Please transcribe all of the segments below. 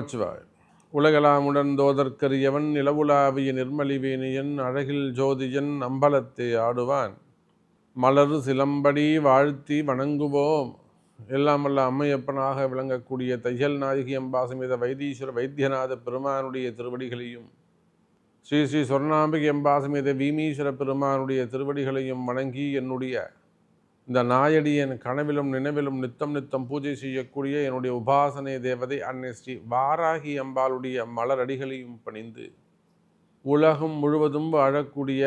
நமச்சிவாய் உலகலாமுடன் தோதற்கரியவன் நிலவுலாவிய நிர்மலிவேணியன் அழகில் ஜோதியன் அம்பலத்தை ஆடுவான். மலர் சிலம்படி வாழ்த்தி வணங்குவோம். எல்லாம் வல்ல அம்மையப்பனாக விளங்கக்கூடிய தையல் நாயகி அம்பாசமேத வைத்தீஸ்வர வைத்தியநாத பெருமானுடைய திருவடிகளையும் ஸ்ரீ ஸ்ரீ சொர்ணாம்பிகை அம்பாசமேத வீமீஸ்வர பெருமானுடைய திருவடிகளையும் வணங்கி என்னுடைய இந்த நாயடி என் கனவிலும் நினைவிலும் நித்தம் நித்தம் பூஜை செய்யக்கூடிய என்னுடைய உபாசனை தேவதை அன்னை ஸ்ரீ வாராகி அம்பாளுடைய மலரடிகளையும் பணிந்து உலகம் முழுவதும் வாழக்கூடிய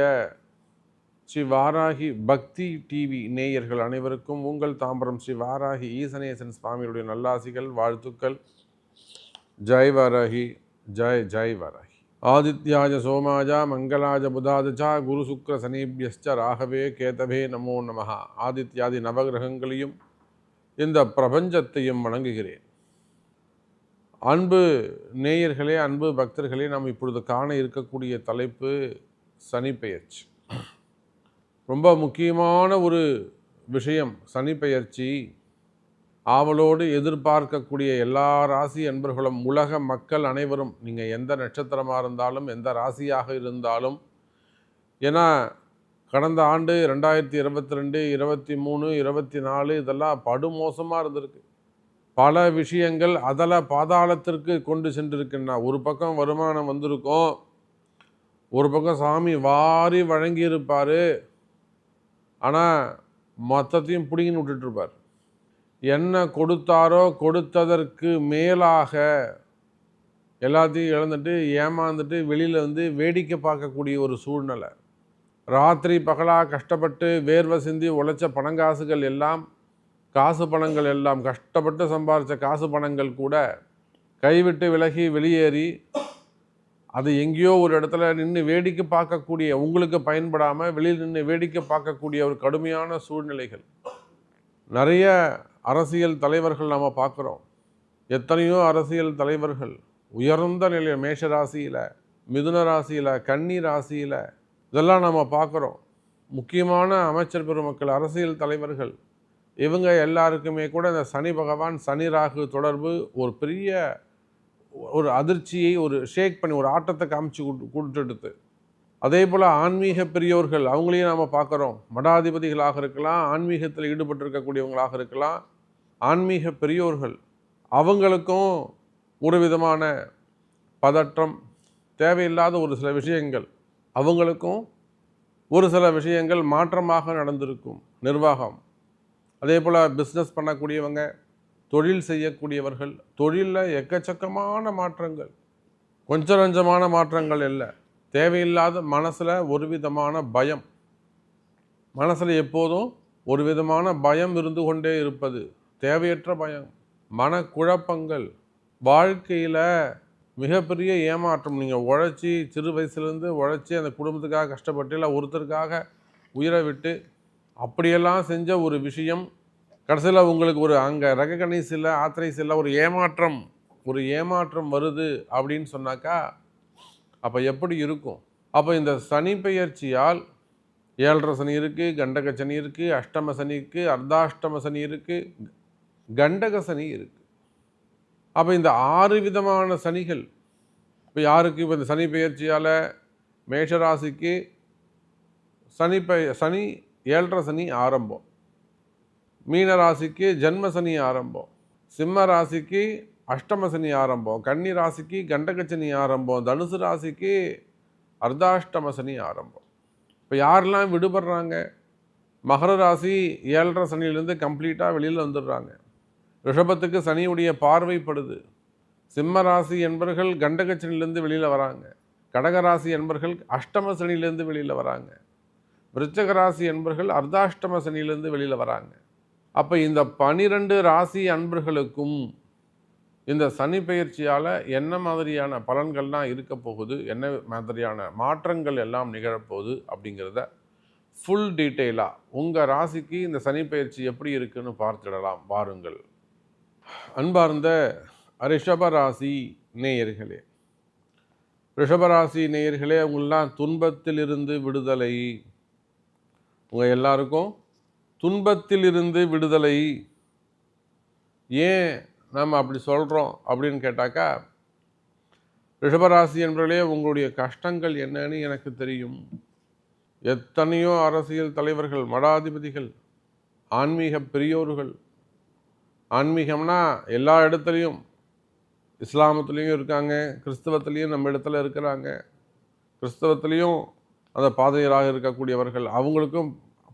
ஸ்ரீ வாராகி பக்தி டிவி நேயர்கள் அனைவருக்கும் உங்கள் தாம்பரம் ஸ்ரீ வாராகி ஈசனேசன் சுவாமியுடைய நல்லாசிகள் வாழ்த்துக்கள். ஜெய் வாராகி ஜெய் ஜெய் வாராகி. ஆதித்யாஜ சோமாஜா மங்களாஜ புதாதச்சா குரு சுக்ர சனீபியஸ்ச ராகவே கேதவே நமோ நமஹ. ஆதித்யாதி நவகிரகங்களையும் இந்த பிரபஞ்சத்தையும் வணங்குகிறேன். அன்பு நேயர்களே அன்பு பக்தர்களே நாம் இப்பொழுது காண இருக்கக்கூடிய தலைப்பு சனிப்பெயர்ச்சி ரொம்ப முக்கியமான ஒரு விஷயம் சனிப்பெயர்ச்சி ஆவலோடு எதிர்பார்க்கக்கூடிய எல்லா ராசி அன்பர்களும் உலக மக்கள் அனைவரும் நீங்கள் எந்த நட்சத்திரமாக இருந்தாலும் எந்த ராசியாக இருந்தாலும் ஏன்னா கடந்த ஆண்டு ரெண்டாயிரத்தி இருபத்தி ரெண்டு இருபத்தி மூணு இருபத்தி நாலு இதெல்லாம் படுமோசமாக இருந்திருக்கு. பல விஷயங்கள் அதில் பாதாளத்திற்கு கொண்டு சென்றிருக்குன்னா ஒரு பக்கம் வருமானம் வந்திருக்கும் ஒரு பக்கம் சாமி வாரி வழங்கியிருப்பார். ஆனால் மொத்தத்தையும் பிடிங்கின்னு விட்டுட்ருப்பார் என்ன கொடுத்தாரோ கொடுத்ததற்கு மேலாக எல்லாத்தையும் இழந்துட்டு ஏமாந்துட்டு வெளியில் வந்து வேடிக்கை பார்க்கக்கூடிய ஒரு சூழ்நிலை. ராத்திரி பகலாக கஷ்டப்பட்டு வேர்வை சிந்தி உழைச்ச பணங்காசுகள் எல்லாம் காசு பணங்கள் எல்லாம் கஷ்டப்பட்டு சம்பாரித்த காசு பணங்கள் கூட கைவிட்டு விலகி வெளியேறி அது எங்கேயோ ஒரு இடத்துல நின்று வேடிக்கை பார்க்கக்கூடிய உங்களுக்கு பயன்படாமல் வெளியில் நின்று வேடிக்கை பார்க்கக்கூடிய ஒரு கடுமையான சூழ்நிலைகள். நிறைய அரசியல் தலைவர்கள் நாம் பார்க்குறோம். எத்தனையோ அரசியல் தலைவர்கள் உயர்ந்த நிலையில் மேஷ ராசியில் மிதுன ராசியில் கன்னி ராசியில் இதெல்லாம் நம்ம பார்க்குறோம். முக்கியமான அமைச்சர் பெருமக்கள் அரசியல் தலைவர்கள் இவங்க எல்லாருக்குமே கூட இந்த சனி பகவான் சனி ராகு தொடர்பு ஒரு பெரிய ஒரு அதிர்ச்சியை ஒரு ஷேக் பண்ணி ஒரு ஆட்டத்தை காமிச்சு கொடுத்துடுது. அதே போல் ஆன்மீக பெரியோர்கள் அவங்களையும் நாம் பார்க்குறோம். மடாதிபதிகளாக இருக்கலாம் ஆன்மீகத்தில் ஈடுபட்டிருக்கக்கூடியவங்களாக இருக்கலாம். ஆன்மீக பெரியோர்கள் அவங்களுக்கும் ஒரு விதமான பதற்றம் தேவையில்லாத ஒரு சில விஷயங்கள் அவங்களுக்கும் ஒரு சில விஷயங்கள் மாற்றமாக நடந்திருக்கும். நிர்வாகம். அதே போல் பிஸ்னஸ் பண்ணக்கூடியவங்க தொழில் செய்யக்கூடியவர்கள் தொழிலில் எக்கச்சக்கமான மாற்றங்கள். கொஞ்சம் நஞ்சமான மாற்றங்கள் இல்லை. தேவையில்லாத மனசில் ஒரு விதமான பயம். மனசில் எப்போதும் ஒரு விதமான பயம் இருந்து கொண்டே இருப்பது. தேவையற்ற பயம் மனக்குழப்பங்கள் வாழ்க்கையில் மிகப்பெரிய ஏமாற்றம். நீங்கள் உழைச்சி சிறு வயசுலேருந்து உழைச்சி அந்த குடும்பத்துக்காக கஷ்டப்பட்டு இல்லை ஒருத்தருக்காக உயிரை விட்டு அப்படியெல்லாம் செஞ்ச ஒரு விஷயம் கடைசியில் உங்களுக்கு ஒரு அங்கே ரெகனைஸ் இல்லை ஆத்தரைஸ் இல்லை ஒரு ஏமாற்றம் ஒரு ஏமாற்றம் வருது அப்படின்னு சொன்னாக்கா அப்போ எப்படி இருக்கும்? அப்போ இந்த சனி பெயர்ச்சியால் ஏழரை சனி இருக்குது கண்டக சனி இருக்குது அஷ்டம சனி இருக்குது அர்த்தாஷ்டம சனி இருக்குது கண்டக சனி இருக்குது அப்போ இந்த ஆறு விதமான சனிகள் இப்போ யாருக்கு? இப்போ இந்த சனி பெயர்ச்சியால் மேஷராசிக்கு சனி பய சனி ஏழரை சனி ஆரம்பம். மீன ராசிக்கு ஜென்ம சனி ஆரம்பம். சிம்ம ராசிக்கு அஷ்டம சனி ஆரம்பம். கன்னி ராசிக்கு கண்டக சனி ஆரம்பம். தனுசு ராசிக்கு அர்த்தாஷ்டம சனி ஆரம்பம். இப்போ யாரெல்லாம் விடுபடுறாங்க? மகர ராசி ஏழரை சனியிலேருந்து கம்ப்ளீட்டாக வெளியில் வந்துடுறாங்க. ரிஷபத்துக்கு சனியுடைய பார்வைப்படுது. சிம்ம ராசி என்பர்கள் கண்டகச்சனிலேருந்து வெளியில் வராங்க. கடகராசி என்பர்கள் அஷ்டம சனியிலேருந்து வெளியில் வராங்க. விருச்சக ராசி என்பர்கள் அர்த்தாஷ்டம சனியிலேருந்து வெளியில் வராங்க. அப்போ இந்த பனிரெண்டு ராசி அன்பர்களுக்கும் இந்த சனி பெயர்ச்சியால் என்ன மாதிரியான பலன்கள்லாம் இருக்க போகுது? என்ன மாதிரியான மாற்றங்கள் எல்லாம் நிகழப்போகுது அப்படிங்கிறத ஃபுல் டீட்டெயிலாக உங்கள் ராசிக்கு இந்த சனி பெயர்ச்சி எப்படி இருக்குன்னு பார்த்துடலாம். வாருங்கள். அன்பார்ந்த ரிஷபராசி நேயர்களே ரிஷபராசி நேயர்களே உங்களெலாம் துன்பத்திலிருந்து விடுதலை. உங்கள் எல்லாருக்கும் துன்பத்திலிருந்து விடுதலை. ஏன் நாம் அப்படி சொல்கிறோம் அப்படின்னு கேட்டாக்கா ரிஷபராசி என்பவர்களே உங்களுடைய கஷ்டங்கள் என்னன்னு எனக்கு தெரியும். எத்தனையோ அரசியல் தலைவர்கள் மடாதிபதிகள் ஆன்மீக பெரியோர்கள் ஆன்மீகம்னா எல்லா இடத்துலையும் இஸ்லாமத்துலேயும் இருக்காங்க கிறிஸ்தவத்துலேயும் நம்ம இடத்துல இருக்கிறாங்க. கிறிஸ்தவத்துலேயும் அந்த பாதையராக இருக்கக்கூடியவர்கள் அவங்களுக்கும்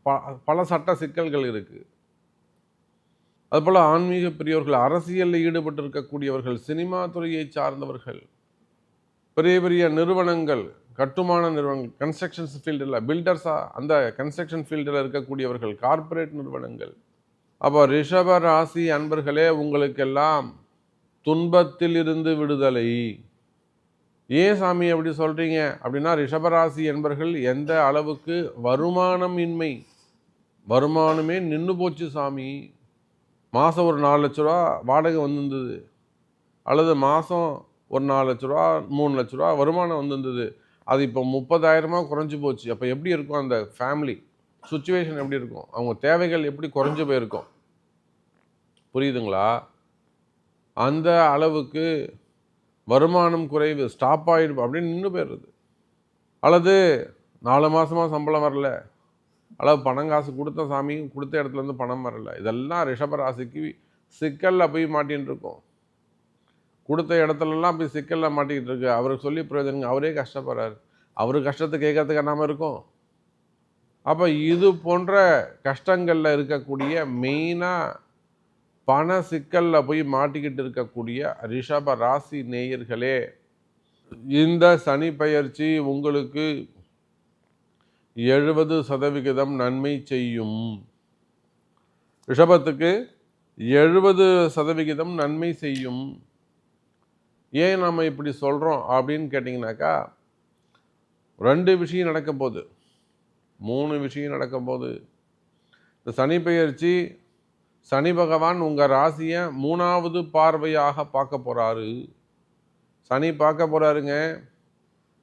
ப பல சட்ட சிக்கல்கள் இருக்குது அதுபோல் ஆன்மீக பெரியவர்கள் அரசியலில் ஈடுபட்டு இருக்கக்கூடியவர்கள் சினிமா துறையை சார்ந்தவர்கள் பெரிய பெரிய நிறுவனங்கள் கட்டுமான நிறுவனங்கள் கன்ஸ்ட்ரக்ஷன்ஸ் ஃபீல்டில் பில்டர்ஸாக அந்த கன்ஸ்ட்ரக்ஷன் ஃபீல்டில் இருக்கக்கூடியவர்கள் கார்ப்பரேட் நிறுவனங்கள் அப்போ ரிஷப ராசி அன்பர்களே உங்களுக்கெல்லாம் துன்பத்தில் இருந்து விடுதலை. ஏன் சாமி அப்படி சொல்கிறீங்க அப்படின்னா ரிஷபராசி என்பர்கள் எந்த அளவுக்கு வருமானம் இன்மை வருமானமே நின்று போச்சு சாமி. மாதம் ஒரு நாலு லட்ச ரூபா வாடகை வந்திருந்தது. அல்லது மாதம் ஒரு நாலு லட்ச ரூபா மூணு லட்ச ரூபா வருமானம் வந்திருந்தது. அது இப்போ முப்பதாயிரமாக குறைஞ்சி போச்சு. அப்போ எப்படி இருக்கும் அந்த ஃபேமிலி சுச்சுவேஷன் எப்படி இருக்கும்? அவங்க தேவைகள் எப்படி குறைஞ்சு போயிருக்கும்? புரியுதுங்களா? அந்த அளவுக்கு வருமானம் குறைவு ஸ்டாப் ஆகிடும் அப்படின்னு நின்று போயிடுறது. அல்லது நாலு மாதமாக சம்பளம் வரல. அளவு பணம் காசு கொடுத்த சாமி கொடுத்த இடத்துலேருந்து பணம் வரல. இதெல்லாம் ரிஷபராசிக்கு சிக்கலில் போய் மாட்டின்னு இருக்கும். கொடுத்த இடத்துலலாம் போய் சிக்கலில் மாட்டிக்கிட்டு இருக்கு. அவருக்கு சொல்லி பிரயோஜனங்க அவரே கஷ்டப்படுறாரு. அவர் கஷ்டத்தை கேட்கறதுக்கு என்னாமல் இருக்கும்? அப்போ இது போன்ற கஷ்டங்களில் இருக்கக்கூடிய மெயினாக பண சிக்கலில் போய் மாட்டிக்கிட்டு இருக்கக்கூடிய ரிஷப ராசி நேயர்களே இந்த சனி பயிற்சி உங்களுக்கு எழுபது சதவிகிதம் நன்மை செய்யும். ரிஷபத்துக்கு எழுபது சதவிகிதம் நன்மை செய்யும். ஏன் நம்ம இப்படி சொல்கிறோம் அப்படின்னு கேட்டிங்கனாக்கா ரெண்டு விஷயம் நடக்க போகுது. மூணு விஷயம் நடக்கும்போது. இந்த சனி பெயர்ச்சி சனி பகவான் உங்கள் ராசியை மூணாவது பார்வையாக பார்க்க போகிறாரு சனி பார்க்க போகிறாருங்க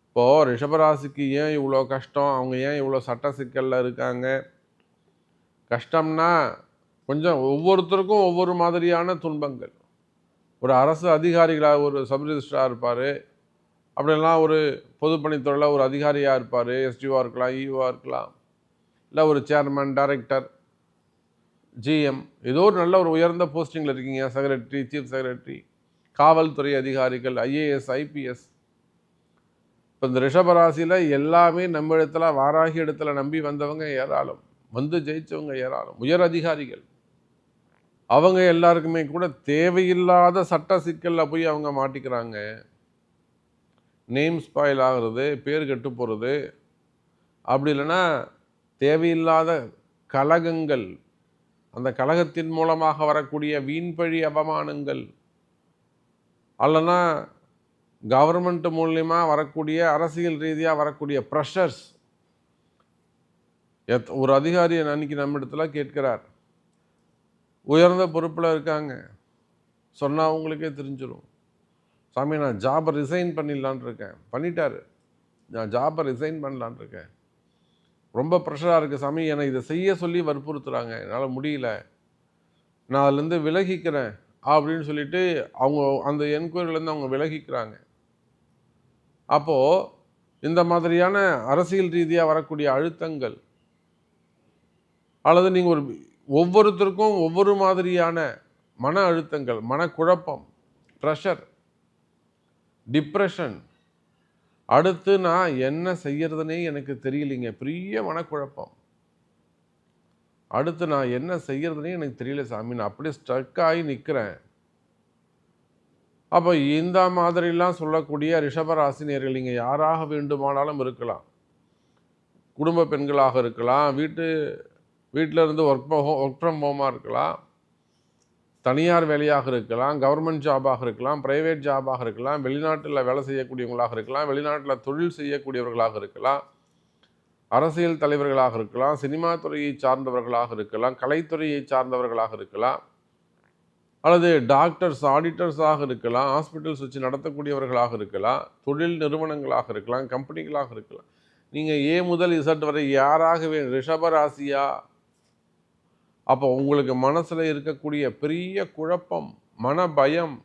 இப்போது ரிஷபராசிக்கு ஏன் இவ்வளோ கஷ்டம்? அவங்க ஏன் இவ்வளோ சட்ட சிக்கலில் இருக்காங்க? கஷ்டம்னா கொஞ்சம் ஒவ்வொருத்தருக்கும் ஒவ்வொரு மாதிரியான துன்பங்கள். ஒரு அரசு அதிகாரிகளாக ஒரு சப் ரிஜிஸ்டராக இருப்பார். அப்படிலாம் ஒரு பொதுப்பணித்துறையில் ஒரு அதிகாரியாக இருப்பார் எஸ்டிஓவாக இருக்கலாம் e இஓவாக இருக்கலாம் இல்லை ஒரு சேர்மன் டைரக்டர் ஜிஎம் ஏதோ ஒரு நல்ல ஒரு உயர்ந்த போஸ்டிங்கில் இருக்கீங்க செக்ரட்டரி சீஃப் செக்ரட்டரி காவல்துறை அதிகாரிகள் ஐஏஎஸ் ஐபிஎஸ் இப்போ இந்த ரிஷபராசியில் எல்லாமே நம்ம இடத்துல வாராகி இடத்துல நம்பி வந்தவங்க ஏராளம் வந்து ஜெயித்தவங்க ஏராளம் உயர் அதிகாரிகள். அவங்க எல்லாருக்குமே கூட தேவையில்லாத சட்ட சிக்கலில் போய் அவங்க மாட்டிக்கிறாங்க. நேம் ஸ்பாயில் ஆகிறது பேர் கெட்டு போகிறது அப்படி இல்லைன்னா தேவையில்லாத கலகங்கள் அந்த கழகத்தின் மூலமாக வரக்கூடிய வீண்பழி அவமானங்கள் அல்லனா கவர்மெண்ட் மூலியமா வரக்கூடிய அரசியல் ரீதியாக வரக்கூடிய ப்ரெஷர்ஸ் எத் ஒரு அதிகாரி அன்னைக்கு நம்ம இடத்துல கேட்கிறார். உயர்ந்த பொறுப்பில் இருக்காங்க. சொன்னால் அவங்களுக்கே தெரிஞ்சிடும் சாமி நான் ஜாபை ரிசைன் பண்ணிடலான் இருக்கேன். பண்ணிட்டாரு. நான் ஜாபை ரிசைன் பண்ணலான் இருக்கேன். ரொம்ப ப்ரெஷராக இருக்குது சாமி. என்னை இதை செய்ய சொல்லி வற்புறுத்துகிறாங்க என்னால் முடியல. நான் அதுலேருந்து விலகிக்கிறேன் அப்படின்னு சொல்லிட்டு அவங்க அந்த என்கொயரிலேருந்து அவங்க விலகிக்கிறாங்க. அப்போது இந்த மாதிரியான அரசியல் ரீதியாக வரக்கூடிய அழுத்தங்கள் அல்லது நீங்கள் ஒரு ஒவ்வொருத்தருக்கும் ஒவ்வொரு மாதிரியான மன அழுத்தங்கள் மனக்குழப்பம் ப்ரெஷர் டிப்ரெஷன். அடுத்து நான் என்ன செய்யறதுனே எனக்கு தெரியலைங்க. பெரிய மனக்குழப்பம். அடுத்து நான் என்ன செய்யறதுனே எனக்கு தெரியல சாமி. நான் அப்படியே ஸ்ட்ரக் ஆகி நிற்கிறேன் அப்போ இந்த மாதிரிலாம் சொல்லக்கூடிய ரிஷபராசினியர்கள் நீங்கள் யாராக வேண்டுமானாலும் இருக்கலாம். குடும்ப பெண்களாக இருக்கலாம். வீட்டு வீட்டில் இருந்து ஒர்க் ஒர்க் ஃப்ரம் ஹோமாக இருக்கலாம். தனியார் வேலையாக இருக்கலாம் கவர்மெண்ட் ஜாபாக இருக்கலாம் ப்ரைவேட் ஜாபாக இருக்கலாம் வெளிநாட்டில் வேலை செய்யக்கூடியவங்களாக இருக்கலாம் வெளிநாட்டில் தொழில் செய்யக்கூடியவர்களாக இருக்கலாம் அரசியல் தலைவர்களாக இருக்கலாம் சினிமா துறையை சார்ந்தவர்களாக இருக்கலாம் கலைத்துறையை சார்ந்தவர்களாக இருக்கலாம் அல்லது டாக்டர்ஸ் ஆடிட்டர்ஸாக இருக்கலாம் ஹாஸ்பிட்டல்ஸ் வச்சு நடத்தக்கூடியவர்களாக இருக்கலாம் தொழில் நிறுவனங்களாக இருக்கலாம் கம்பெனிகளாக இருக்கலாம். நீங்கள் ஏ முதல் இசட் வரை யாராக ரிஷபராசியாக அப்போ உங்களுக்கு மனசில் இருக்கக்கூடிய பெரிய குழப்பம் மன பயம்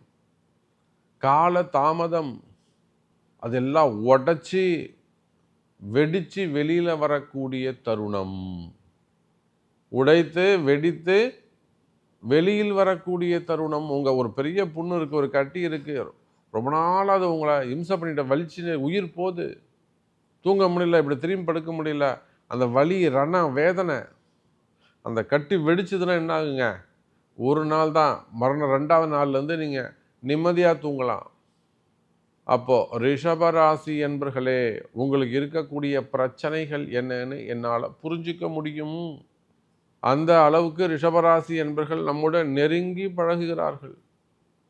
கால தாமதம் அதெல்லாம் உடச்சி வெடித்து வெளியில் வரக்கூடிய தருணம். உடைத்து வெடித்து வெளியில் வரக்கூடிய தருணம். உங்கள் ஒரு பெரிய புண்ணு இருக்குது ஒரு கட்டி இருக்குது ரொம்ப நாள் அது உங்களை இம்சை பண்ணிட்ட வலிச்சு உயிர் போகுது. தூங்க முடியல இப்படி திரும்பி படுக்க முடியல. அந்த வலி ரணம் வேதனை அந்த கட்டி வெடிச்சதுன்னா என்ன ஆகுங்க ஒரு நாள் தான் மரணம் ரெண்டாவது நாள்லேருந்து நீங்கள் நிம்மதியாக தூங்கலாம். அப்போது ரிஷபராசி என்பர்களே உங்களுக்கு இருக்கக்கூடிய பிரச்சனைகள் என்னன்னு என்னால் புரிஞ்சிக்க முடியும். அந்த அளவுக்கு ரிஷபராசி என்பர்கள் நம்முடன் நெருங்கி பழகுகிறார்கள்.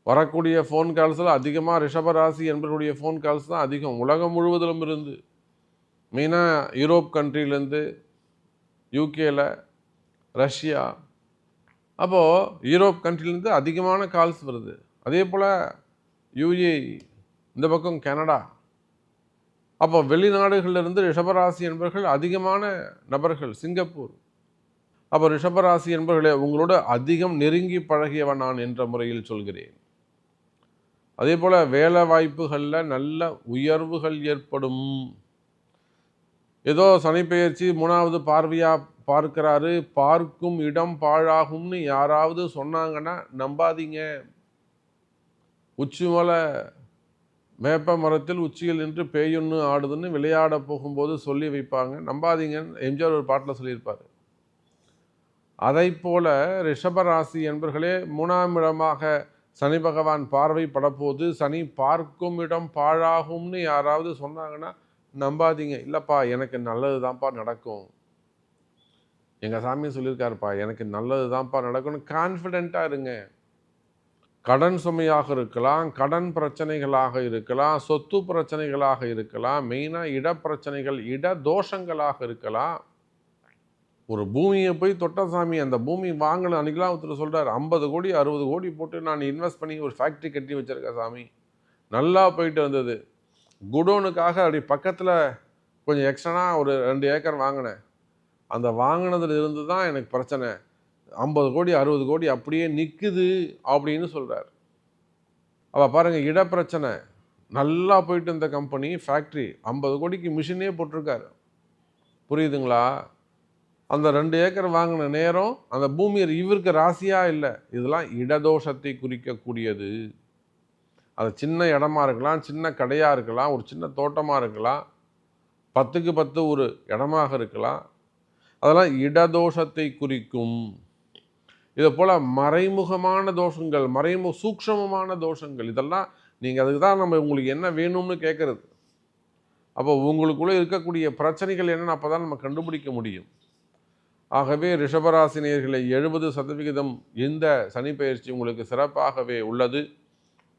வரக்கூடிய ஃபோன் கால்ஸில் அதிகமாக ரிஷபராசி என்பவர்களுடைய ஃபோன் கால்ஸ் தான் அதிகம். உலகம் முழுவதிலும் இருந்து. மெயினாக யூரோப் கண்ட்ரிலேருந்து யூகேல ரஷ்யா. அப்போது யூரோப் கண்ட்ரிலேருந்து அதிகமான கால்ஸ் வருது. அதே போல் யூஏ இந்த பக்கம் கனடா. அப்போ வெளிநாடுகளிலிருந்து ரிஷபராசி என்பவர்கள் அதிகமான நபர்கள் சிங்கப்பூர். அப்போ ரிஷபராசி என்பவர்களே உங்களோட அதிகம் நெருங்கி பழகியவன் நான் என்ற முறையில் சொல்கிறேன். அதே போல் வேலை வாய்ப்புகளில் நல்ல உயர்வுகள் ஏற்படும். ஏதோ சனிப்பெயர்ச்சி மூணாவது பார்வையாக பார்க்கிறாரு பார்க்கும் இடம் பாழாகும்னு யாராவது சொன்னாங்கன்னா நம்பாதீங்க. உச்சி மலை மரத்தில் உச்சியில் நின்று பேயொன்று ஆடுதுன்னு விளையாட போகும்போது சொல்லி வைப்பாங்க. நம்பாதீங்கன்னு எம்ஜிஆர் ஒரு பாட்டில் சொல்லியிருப்பார். அதை போல ரிஷபராசி என்பர்களே மூணாம் இடமாக சனி பகவான் பார்வை படப்போது சனி பார்க்கும் இடம் பாழாகும்னு யாராவது சொன்னாங்கன்னா நம்பாதீங்க. இல்லைப்பா எனக்கு நல்லது தான்ப்பா நடக்கும். எங்கள் சாமி சொல்லியிருக்காருப்பா எனக்கு நல்லது தான்ப்பா நடக்கணும் கான்ஃபிடெண்ட்டாக இருங்க. கடன் சுமையாக இருக்கலாம் கடன் பிரச்சனைகளாக இருக்கலாம் சொத்து பிரச்சனைகளாக இருக்கலாம் மெயினாக இட பிரச்சனைகள் இட தோஷங்களாக இருக்கலாம். ஒரு பூமியை போய் தொட்ட சாமி அந்த பூமி வாங்கணும் அன்றைக்கெலாம் ஒருத்தர் சொல்கிறார் ஐம்பது கோடி அறுபது கோடி போட்டு நான் இன்வெஸ்ட் பண்ணி ஒரு ஃபேக்ட்ரி கட்டி வச்சுருக்கேன் சாமி. நல்லா போயிட்டு வந்தது. குடோனுக்காக அப்படி பக்கத்தில் கொஞ்சம் எக்ஸ்ட்ரா ஒரு ரெண்டு ஏக்கர் வாங்கினேன். அந்த வாங்கினதுல இருந்து தான் எனக்கு பிரச்சனை. ஐம்பது கோடி அறுபது கோடி அப்படியே நிற்குது அப்படின்னு சொல்கிறார் அவள் பாருங்கள் இடப்பிரச்சனை. நல்லா போயிட்டு இருந்த கம்பெனி ஃபேக்ட்ரி ஐம்பது கோடிக்கு மிஷினே போட்டிருக்காரு. புரியுதுங்களா? அந்த ரெண்டு ஏக்கர் வாங்கின நேரம் அந்த பூமி இவருக்கு ராசியாக இல்லை. இதெல்லாம் இடதோஷத்தை குறிக்கக்கூடியது. அது சின்ன இடமா இருக்கலாம் சின்ன கடையாக இருக்கலாம் ஒரு சின்ன தோட்டமாக இருக்கலாம். பத்துக்கு பத்து ஒரு இடமாக இருக்கலாம். அதெல்லாம் இடதோஷத்தை குறிக்கும். இதை போல் மறைமுகமான தோஷங்கள் மறைமுக சூக்ஷமமான தோஷங்கள் இதெல்லாம் நீங்கள் அதுக்கு தான் நம்ம உங்களுக்கு என்ன வேணும்னு கேட்குறது. அப்போ உங்களுக்குள்ளே இருக்கக்கூடிய பிரச்சனைகள் என்னென்னு அப்போ தான் நம்ம கண்டுபிடிக்க முடியும். ஆகவே ரிஷபராசினியர்களை எழுபது சதவிகிதம் இந்த சனி பயிற்சி உங்களுக்கு சிறப்பாகவே உள்ளது.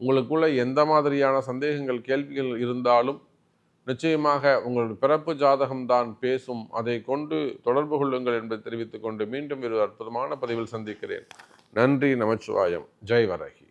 உங்களுக்குள்ள எந்த மாதிரியான சந்தேகங்கள் கேள்விகள் இருந்தாலும் நிச்சயமாக உங்களுடைய பிறப்பு ஜாதகம்தான் பேசும். அதை கொண்டு தொடர்பு கொள்ளுங்கள் என்பதை தெரிவித்துக் கொண்டு மீண்டும் ஒரு அற்புதமான பதிவில் சந்திக்கிறேன். நன்றி நமச்சிவாயம். ஜெய் வரகி